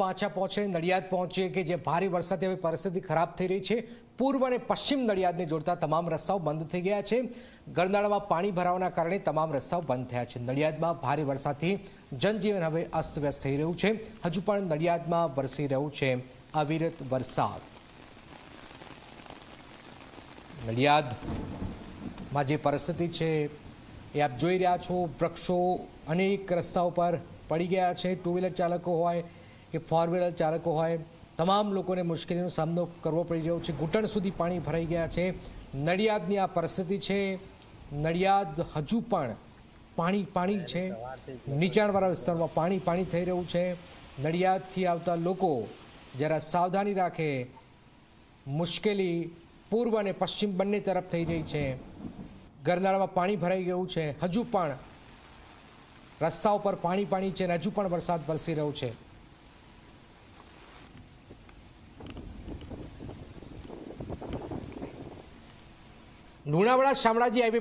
પાછા પહોંચે, નડિયાદ પહોંચે કે જે ભારે વરસાદથી હવે પરિસ્થિતિ ખરાબ થઈ રહી છે. પૂર્વ અને પશ્ચિમ નડિયાદને જોડતા તમામ રસ્તાઓ બંધ થઈ ગયા છે. ગરનાળામાં પાણી ભરાવાના કારણે તમામ રસ્તાઓ બંધ થયા છે. નડિયાદમાં ભારે વરસાદથી જનજીવન હવે અસ્તવ્યસ્ત થઈ રહ્યું છે. હજુ પણ નડિયાદમાં વરસી રહ્યું છે અવિરત વરસાદ. નડિયાદમાં જે પરિસ્થિતિ છે એ આપ જોઈ રહ્યા છો. વૃક્ષો અનેક રસ્તાઓ પર પડી ગયા છે. ટુ વ્હીલર ચાલકો હોય કે ફોર વ્હીલર ચાલકો હોય, તમામ લોકોને મુશ્કેલીનો સામનો કરવો પડી રહ્યો છે. ઘૂંટણ સુધી પાણી ભરાઈ ગયા છે. નડિયાદની આ પરિસ્થિતિ છે. નડિયાદ હજુ પણ પાણી પાણી છે. નીચાણવાળા વિસ્તારમાં પાણી પાણી થઈ રહ્યું છે. નડિયાદથી આવતા લોકો જરા સાવધાની રાખે. મુશ્કેલી પૂર્વ અને પશ્ચિમ બંને તરફ થઈ રહી છે. ગરનાળામાં પાણી ભરાઈ ગયું છે. હજુ પણ રસ્તા ઉપર પાણી પાણી છે અને હજુ પણ વરસાદ વરસી રહ્યો છે. લુણાવાડા શામળાજી હાઈવે